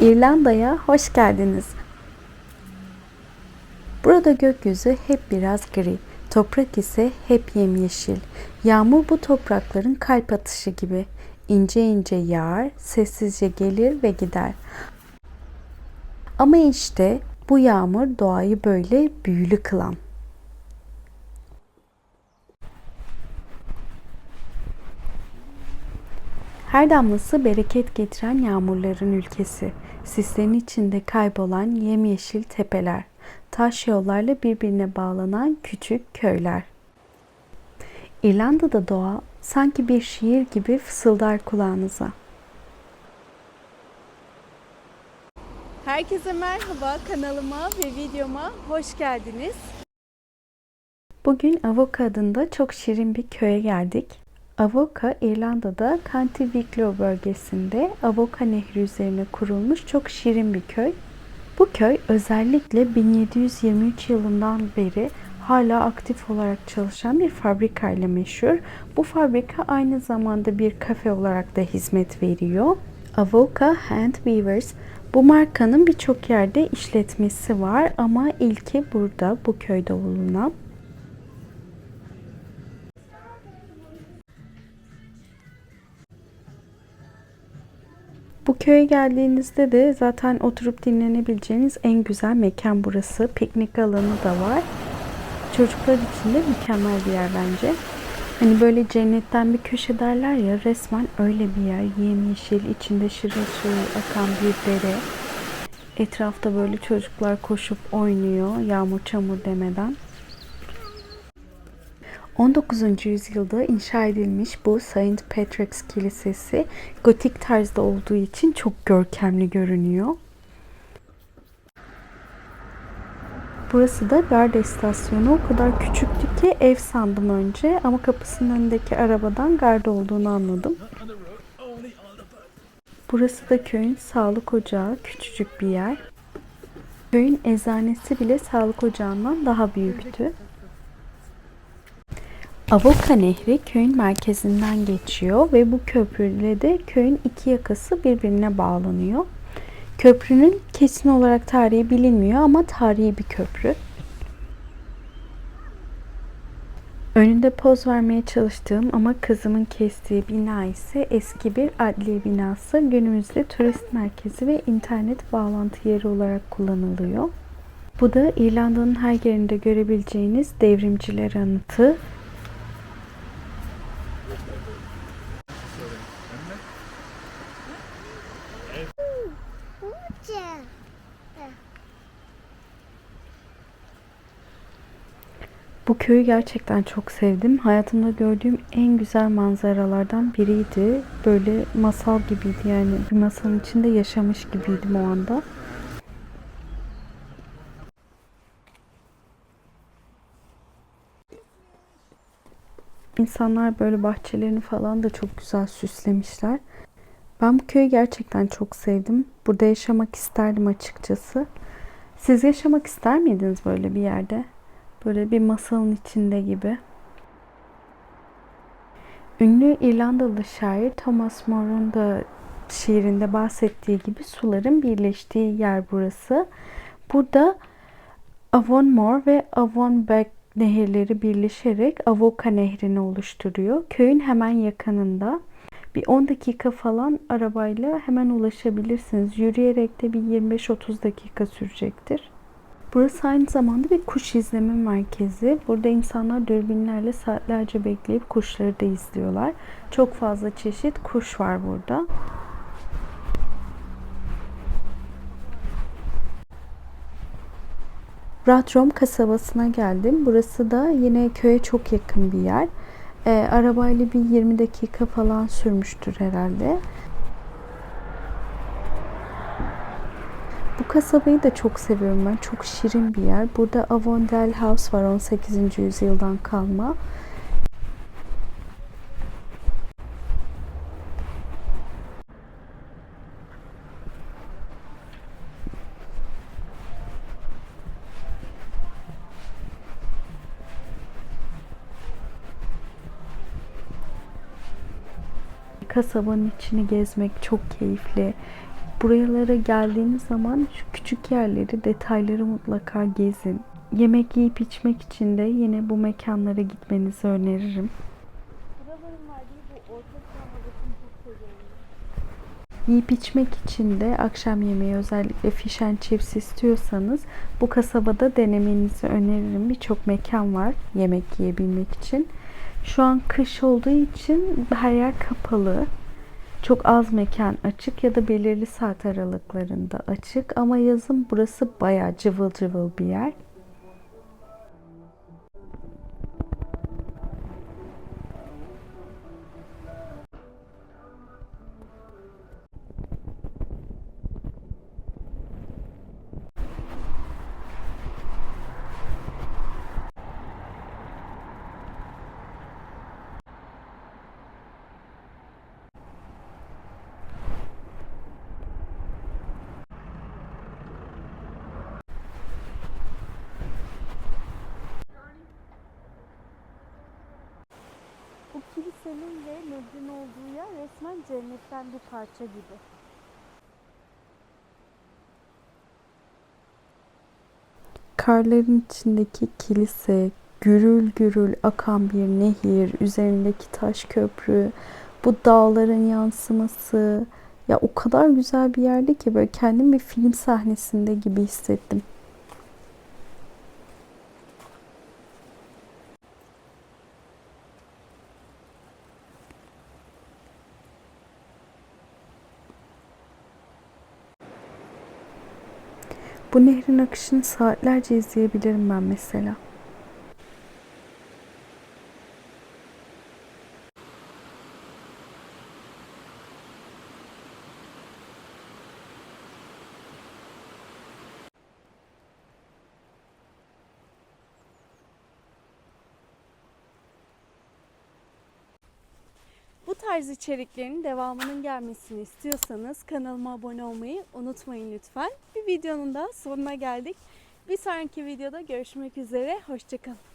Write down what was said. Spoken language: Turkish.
İrlanda'ya hoş geldiniz. Burada gökyüzü hep biraz gri, toprak ise hep yemyeşil. Yağmur bu toprakların kalp atışı gibi. İnce ince yağar, sessizce gelir ve gider. Ama işte bu yağmur doğayı böyle büyülü kılan. Her damlası bereket getiren yağmurların ülkesi. Sislerin içinde kaybolan yemyeşil tepeler. Taş yollarla birbirine bağlanan küçük köyler. İrlanda'da doğa sanki bir şiir gibi fısıldar kulağınıza. Herkese merhaba kanalıma ve videoma hoş geldiniz. Bugün Avoca adında çok şirin bir köye geldik. Avoca, İrlanda'da County Wicklow bölgesinde Avoca Nehri üzerine kurulmuş çok şirin bir köy. Bu köy özellikle 1723 yılından beri hala aktif olarak çalışan bir fabrika ile meşhur. Bu fabrika aynı zamanda bir kafe olarak da hizmet veriyor. Avoca Hand Weavers bu markanın birçok yerde işletmesi var ama ilki burada bu köyde bulunan. Bu köye geldiğinizde de zaten oturup dinlenebileceğiniz en güzel mekan burası. Piknik alanı da var. Çocuklar için de mükemmel bir yer bence. Hani böyle cennetten bir köşe derler ya resmen öyle bir yer. Yemyeşil, içinde şırıl şırıl akan bir dere. Etrafta böyle çocuklar koşup oynuyor yağmur çamur demeden. 19. yüzyılda inşa edilmiş bu Saint Patrick's Kilisesi gotik tarzda olduğu için çok görkemli görünüyor. Burası da Garda istasyonu. O kadar küçüktü ki ev sandım önce ama kapısının önündeki arabadan garda olduğunu anladım. Burası da köyün sağlık ocağı. Küçücük bir yer. Köyün eczanesi bile sağlık ocağından daha büyüktü. Avoka Nehri köyün merkezinden geçiyor ve bu köprüyle de köyün iki yakası birbirine bağlanıyor. Köprünün kesin olarak tarihi bilinmiyor ama tarihi bir köprü. Önünde poz vermeye çalıştığım ama kızımın kestiği bina ise eski bir adliye binası. Günümüzde turist merkezi ve internet bağlantı yeri olarak kullanılıyor. Bu da İrlanda'nın her yerinde görebileceğiniz devrimciler anıtı. Bu köyü gerçekten çok sevdim. Hayatımda gördüğüm en güzel manzaralardan biriydi. Böyle masal gibiydi yani. Bir masalın içinde yaşamış gibiydim o anda. İnsanlar böyle bahçelerini falan da çok güzel süslemişler. Ben bu köyü gerçekten çok sevdim. Burada yaşamak isterdim açıkçası. Siz yaşamak ister miydiniz böyle bir yerde? Böyle bir masalın içinde gibi. Ünlü İrlandalı şair Thomas More'un da şiirinde bahsettiği gibi suların birleştiği yer burası. Burada Avon More ve Avon Beck nehirleri birleşerek Avoca nehrini oluşturuyor. Köyün hemen yakınında bir 10 dakika falan arabayla hemen ulaşabilirsiniz. Yürüyerek de bir 25-30 dakika sürecektir. Burası aynı zamanda bir kuş izleme merkezi. Burada insanlar dürbünlerle saatlerce bekleyip kuşları da izliyorlar. Çok fazla çeşit kuş var burada. Ratrom kasabasına geldim. Burası da yine köye çok yakın bir yer. E, arabayla bir 20 dakika falan sürmüştür herhalde. Kasabayı da çok seviyorum ben. Çok şirin bir yer. Burada Avondale House var 18. yüzyıldan kalma. Kasabanın içini gezmek çok keyifli. Buralara geldiğiniz zaman şu küçük yerleri, detayları mutlaka gezin. Yemek yiyip içmek için de yine bu mekanlara gitmenizi öneririm. Yiyip içmek için de akşam yemeği özellikle fish and chips istiyorsanız bu kasabada denemenizi öneririm. Birçok mekan var yemek yiyebilmek için. Şu an kış olduğu için her yer kapalı. Çok az mekan açık ya da belirli saat aralıklarında açık ama yazın burası bayağı cıvıl cıvıl bir yer. Kilisenin ve nehrin olduğu yer resmen cennetten bir parça gibi. Karların içindeki kilise, gürül gürül akan bir nehir, üzerindeki taş köprü, bu dağların yansıması. Ya o kadar güzel bir yerdi ki böyle kendim bir film sahnesinde gibi hissettim. Bu nehrin akışını saatlerce izleyebilirim ben mesela. Tarz içeriklerin devamının gelmesini istiyorsanız kanalıma abone olmayı unutmayın lütfen. Bir videonun da sonuna geldik. Bir sonraki videoda görüşmek üzere. Hoşçakalın.